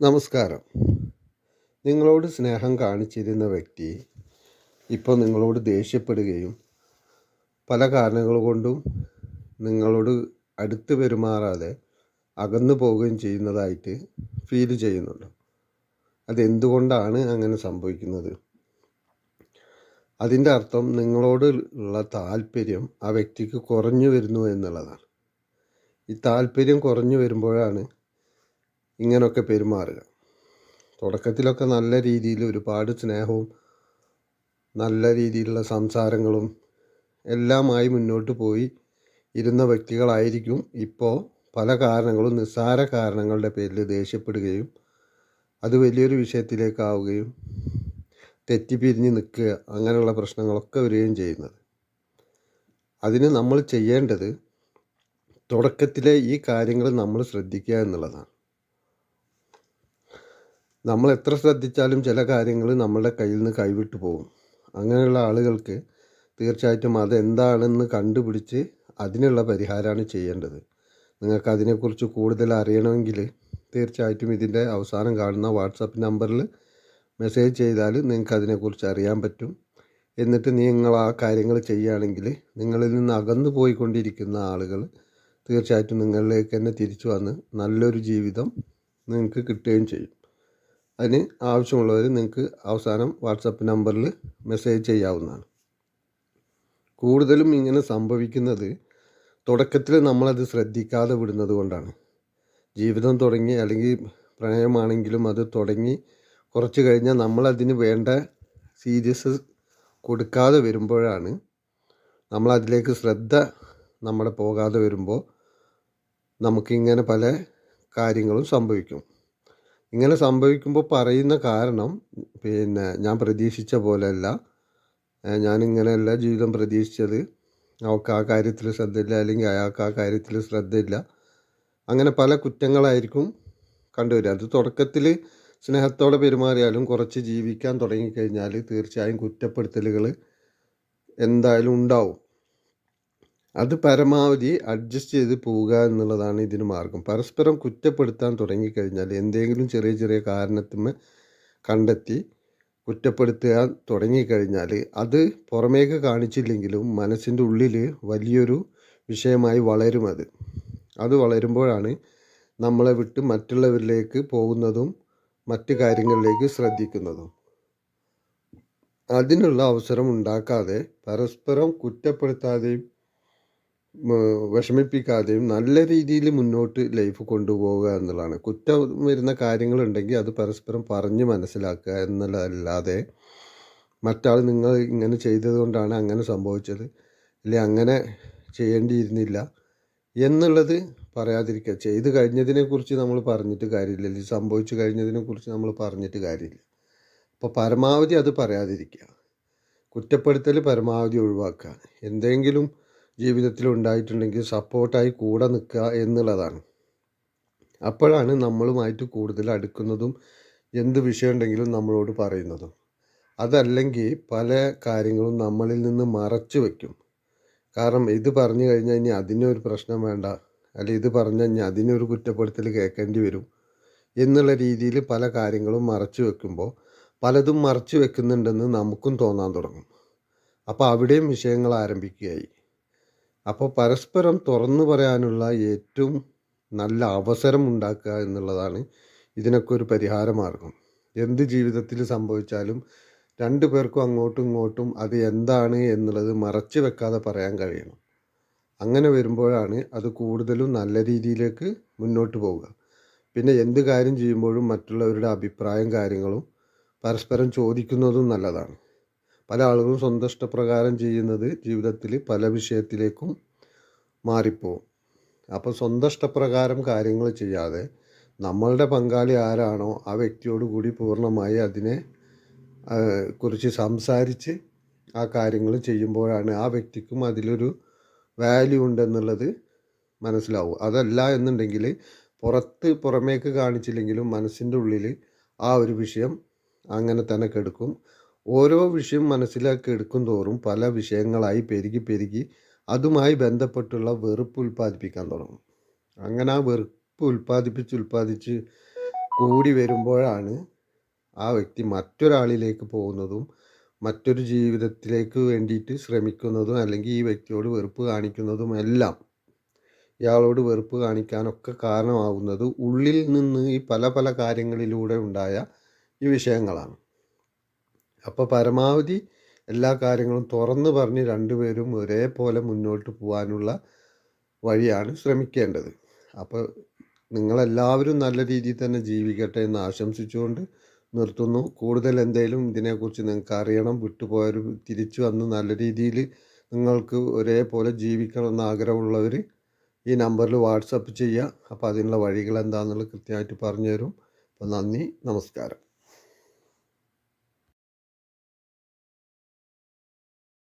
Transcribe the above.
നമസ്കാരം. നിങ്ങളോട് സ്നേഹം കാണിച്ചിരുന്ന വ്യക്തി ഇപ്പോൾ നിങ്ങളോട് ദേഷ്യപ്പെടുകയും പല കാരണങ്ങൾ കൊണ്ടും നിങ്ങളോട് അടുത്ത് പെരുമാറാതെ അകന്നു പോവുകയും ചെയ്യുന്നതായിട്ട് ഫീൽ ചെയ്യുന്നുണ്ട്. അതെന്തുകൊണ്ടാണ് അങ്ങനെ സംഭവിക്കുന്നത്? അതിന്റെ അർത്ഥം നിങ്ങളോട് ഉള്ള താല്പര്യം ആ വ്യക്തിക്ക് കുറഞ്ഞു വരുന്നു എന്നുള്ളതാണ്. ഈ താല്പര്യം കുറഞ്ഞു വരുമ്പോഴാണ് ഇങ്ങനെയൊക്കെ പെരുമാറുക. തുടക്കത്തിലൊക്കെ നല്ല രീതിയിൽ ഒരുപാട് സ്നേഹവും നല്ല രീതിയിലുള്ള സംസാരങ്ങളും എല്ലാമായി മുന്നോട്ട് പോയി ഇരുന്ന വ്യക്തികളായിരിക്കും ഇപ്പോൾ പല കാരണങ്ങളും നിസ്സാര കാരണങ്ങളുടെ പേരിൽ ദേഷ്യപ്പെടുകയും അത് വലിയൊരു വിഷയത്തിലേക്കാവുകയും തെറ്റിപ്പിരിഞ്ഞ് നിൽക്കുക അങ്ങനെയുള്ള പ്രശ്നങ്ങളൊക്കെ വരികയും ചെയ്യുന്നത്. അതിന് നമ്മൾ ചെയ്യേണ്ടത് തുടക്കത്തിലെ ഈ കാര്യങ്ങൾ നമ്മൾ ശ്രദ്ധിക്കുക എന്നുള്ളതാണ്. നമ്മൾ എത്ര ശ്രദ്ധിച്ചാലും ചില കാര്യങ്ങൾ നമ്മളുടെ കയ്യിൽ നിന്ന് കൈവിട്ടു പോകും. അങ്ങനെയുള്ള ആളുകൾക്ക് തീർച്ചയായിട്ടും അതെന്താണെന്ന് കണ്ടുപിടിച്ച് അതിനുള്ള പരിഹാരമാണ് ചെയ്യേണ്ടത്. നിങ്ങൾക്ക് അതിനെക്കുറിച്ച് കൂടുതൽ അറിയണമെങ്കിൽ തീർച്ചയായിട്ടും ഇതിന്റെ അവസാനം കാണുന്ന വാട്സപ്പ് നമ്പറിൽ മെസ്സേജ് ചെയ്താൽ നിങ്ങൾക്ക് അതിനെക്കുറിച്ച് അറിയാൻ പറ്റും. എന്നിട്ട് നിങ്ങൾ ആ കാര്യങ്ങൾ ചെയ്യുകയാണെങ്കിൽ നിങ്ങളിൽ നിന്ന് അകന്നു പോയിക്കൊണ്ടിരിക്കുന്ന ആളുകൾ തീർച്ചയായിട്ടും നിങ്ങളിലേക്ക് തന്നെ തിരിച്ചു വന്ന് നല്ലൊരു ജീവിതം നിങ്ങൾക്ക് കിട്ടുകയും ചെയ്യും. അതിന് ആവശ്യമുള്ളവർ നിങ്ങൾക്ക് അവസാനം വാട്സപ്പ് നമ്പറിൽ മെസ്സേജ് ചെയ്യാവുന്നതാണ്. കൂടുതലും ഇങ്ങനെ സംഭവിക്കുന്നത് തുടക്കത്തിൽ നമ്മളത് ശ്രദ്ധിക്കാതെ വിടുന്നത് കൊണ്ടാണ്. ജീവിതം തുടങ്ങി അല്ലെങ്കിൽ പ്രണയമാണെങ്കിലും അത് തുടങ്ങി കുറച്ച് കഴിഞ്ഞാൽ നമ്മളതിന് വേണ്ട സീരിയസ് കൊടുക്കാതെ വരുമ്പോഴാണ് നമ്മളതിലേക്ക് ശ്രദ്ധ നമ്മുടെ പോകാതെ വരുമ്പോൾ നമുക്കിങ്ങനെ പല കാര്യങ്ങളും സംഭവിക്കും. ഇങ്ങനെ സംഭവിക്കുമ്പോൾ പറയുന്ന കാരണം പിന്നെ ഞാൻ പ്രതീക്ഷിച്ച പോലെയല്ല. ഞാനിങ്ങനെയല്ല ജീവിതം പ്രതീക്ഷിച്ചത്. അവൾക്ക് ആ കാര്യത്തിൽ ശ്രദ്ധയില്ല അല്ലെങ്കിൽ അയാൾക്ക് ആ കാര്യത്തിൽ ശ്രദ്ധയില്ല. അങ്ങനെ പല കുറ്റങ്ങളായിരിക്കും കണ്ടുവരിക. അത് തുടക്കത്തിൽ സ്നേഹത്തോടെ പെരുമാറിയാലും കുറച്ച് ജീവിക്കാൻ തുടങ്ങിക്കഴിഞ്ഞാൽ തീർച്ചയായും കുറ്റപ്പെടുത്തലുകൾ എന്തായാലും ഉണ്ടാവും. അത് പരമാവധി അഡ്ജസ്റ്റ് ചെയ്ത് പോവുക എന്നുള്ളതാണ് ഇതിന് മാർഗം. പരസ്പരം കുറ്റപ്പെടുത്താൻ തുടങ്ങിക്കഴിഞ്ഞാൽ എന്തെങ്കിലും ചെറിയ ചെറിയ കാരണത്തിന്മേ കണ്ടെത്തി കുറ്റപ്പെടുത്തുക തുടങ്ങിക്കഴിഞ്ഞാൽ അത് പുറമേക്ക് കാണിച്ചില്ലെങ്കിലും മനസ്സിന്റെ ഉള്ളിൽ വലിയൊരു വിഷയമായി വളരും അത്. അത് വളരുമ്പോഴാണ് നമ്മളെ വിട്ട് മറ്റുള്ളവരിലേക്ക് പോകുന്നതും മറ്റ് കാര്യങ്ങളിലേക്ക് ശ്രദ്ധിക്കുന്നതും. അതിനുള്ള അവസരം ഉണ്ടാക്കാതെ പരസ്പരം കുറ്റപ്പെടുത്താതെയും വിഷമിപ്പിക്കാതെയും നല്ല രീതിയിൽ മുന്നോട്ട് ലൈഫ് കൊണ്ടുപോവുക എന്നുള്ളതാണ്. കുറ്റം വരുന്ന കാര്യങ്ങളുണ്ടെങ്കിൽ അത് പരസ്പരം പറഞ്ഞ് മനസ്സിലാക്കുക എന്നുള്ളതല്ലാതെ മറ്റാൾ നിങ്ങൾ ഇങ്ങനെ ചെയ്തതുകൊണ്ടാണ് അങ്ങനെ സംഭവിച്ചത് അല്ലെ അങ്ങനെ ചെയ്യേണ്ടിയിരുന്നില്ല എന്നുള്ളത് പറയാതിരിക്കുക. ചെയ്ത് കഴിഞ്ഞതിനെക്കുറിച്ച് നമ്മൾ പറഞ്ഞിട്ട് കാര്യമില്ല അല്ലെങ്കിൽ സംഭവിച്ചു കഴിഞ്ഞതിനെക്കുറിച്ച് നമ്മൾ പറഞ്ഞിട്ട് കാര്യമില്ല. അപ്പോൾ പരമാവധി അത് പറയാതിരിക്കുക. കുറ്റപ്പെടുത്തൽ പരമാവധി ഒഴിവാക്കുക. എന്തെങ്കിലും ജീവിതത്തിൽ ഉണ്ടായിട്ടുണ്ടെങ്കിൽ സപ്പോർട്ടായി കൂടെ നിൽക്കുക എന്നുള്ളതാണ്. അപ്പോഴാണ് നമ്മളുമായിട്ട് കൂടുതൽ അടുക്കുന്നതും എന്ത് വിഷയം ഉണ്ടെങ്കിലും നമ്മളോട് പറയുന്നതും. അതല്ലെങ്കിൽ പല കാര്യങ്ങളും നമ്മളിൽ നിന്ന് മറച്ചു വയ്ക്കും കാരണം ഇത് പറഞ്ഞു കഴിഞ്ഞാൽ ഇനി അതിനൊരു പ്രശ്നം വേണ്ട. അല്ലെ ഇത് പറഞ്ഞു കഴിഞ്ഞാൽ അതിനൊരു കുറ്റപ്പെടുത്തൽ കേൾക്കേണ്ടി വരും. എന്നുള്ള രീതിയിൽ പല കാര്യങ്ങളും മറച്ചു വെക്കുമ്പോൾ പലതും മറച്ചു വെക്കുന്നുണ്ടെന്ന് നമുക്കും തോന്നാൻ തുടങ്ങും. അപ്പോൾ അവിടെയും വിഷയങ്ങൾ ആരംഭിക്കുകയായി. അപ്പോൾ പരസ്പരം തുറന്നു പറയാനുള്ള ഏറ്റവും നല്ല അവസരം ഉണ്ടാക്കുക എന്നുള്ളതാണ് ഇതിനൊക്കെ ഒരു പരിഹാര മാർഗം. എന്ത് ജീവിതത്തിൽ സംഭവിച്ചാലും രണ്ടു പേർക്കും അങ്ങോട്ടും ഇങ്ങോട്ടും അത് എന്താണ് എന്നുള്ളത് മറച്ചു വെക്കാതെ പറയാൻ കഴിയണം. അങ്ങനെ വരുമ്പോഴാണ് അത് കൂടുതലും നല്ല രീതിയിലേക്ക് മുന്നോട്ട് പോവുക. പിന്നെ എന്ത് കാര്യം ചെയ്യുമ്പോഴും മറ്റുള്ളവരുടെ അഭിപ്രായം കാര്യങ്ങളും പരസ്പരം ചോദിക്കുന്നതും നല്ലതാണ്. പല ആളുകളും സ്വന്തം ഇഷ്ടപ്രകാരം ചെയ്യുന്നത് ജീവിതത്തിൽ പല വിഷയത്തിലേക്കും മാറിപ്പോവും. അപ്പോൾ സ്വന്തം ഇഷ്ടപ്രകാരം കാര്യങ്ങൾ ചെയ്യാതെ നമ്മളുടെ പങ്കാളി ആരാണോ ആ വ്യക്തിയോട് കൂടി പൂർണമായി അതിനെ കുറിച്ച് സംസാരിച്ച് ആ കാര്യങ്ങൾ ചെയ്യുമ്പോഴാണ് ആ വ്യക്തിക്കും അതിലൊരു വാല്യൂ ഉണ്ടെന്നുള്ളത് മനസ്സിലാവും അതല്ല എന്നുണ്ടെങ്കിൽ പുറത്ത് പുറമേക്ക് കാണിച്ചില്ലെങ്കിലും മനസ്സിന്റെ ഉള്ളിൽ ആ ഒരു വിഷയം അങ്ങനെ തന്നെ കെടുക്കും. ഓരോ വിഷയം മനസ്സിലാക്കി എടുക്കും തോറും പല വിഷയങ്ങളായി പെരുകി പെരുകി അതുമായി ബന്ധപ്പെട്ടുള്ള വെറുപ്പ് ഉൽപ്പാദിപ്പിക്കാൻ തുടങ്ങും. അങ്ങനെ ആ വെറുപ്പ് ഉൽപ്പാദിപ്പിച്ച് ഉൽപ്പാദിച്ച് കൂടി വരുമ്പോഴാണ് ആ വ്യക്തി മറ്റൊരാളിലേക്ക് പോകുന്നതും മറ്റൊരു ജീവിതത്തിലേക്ക് വേണ്ടിയിട്ട് ശ്രമിക്കുന്നതും അല്ലെങ്കിൽ ഈ വ്യക്തിയോട് വെറുപ്പ് കാണിക്കുന്നതും എല്ലാം ഇയാളോട് വെറുപ്പ് കാണിക്കാനൊക്കെ കാരണമാവുന്നത് ഉള്ളിൽ നിന്ന് ഈ പല പല കാര്യങ്ങളിലൂടെ ഉണ്ടായ ഈ വിഷയങ്ങളാണ്. അപ്പോൾ പരമാവധി എല്ലാ കാര്യങ്ങളും തുറന്നു പറഞ്ഞ് രണ്ടുപേരും ഒരേപോലെ മുന്നോട്ട് പോകാനുള്ള വഴിയാണ് ശ്രമിക്കേണ്ടത്. അപ്പോൾ നിങ്ങളെല്ലാവരും നല്ല രീതിയിൽ തന്നെ ജീവിക്കട്ടെ എന്ന് ആശംസിച്ചുകൊണ്ട് നിർത്തുന്നു. കൂടുതൽ എന്തെങ്കിലും ഇതിനെക്കുറിച്ച് നിങ്ങൾക്ക് അറിയണം വിട്ടുപോയവർ തിരിച്ചു വന്ന് നല്ല രീതിയിൽ നിങ്ങൾക്ക് ഒരേപോലെ ജീവിക്കണമെന്ന് ആഗ്രഹമുള്ളവർ ഈ നമ്പറിൽ വാട്സപ്പ് ചെയ്യുക. അപ്പോൾ അതിനുള്ള വഴികൾ എന്താണെന്നുള്ളത് കൃത്യമായിട്ട് പറഞ്ഞു തരും അപ്പോൾ നന്ദി നമസ്കാരം.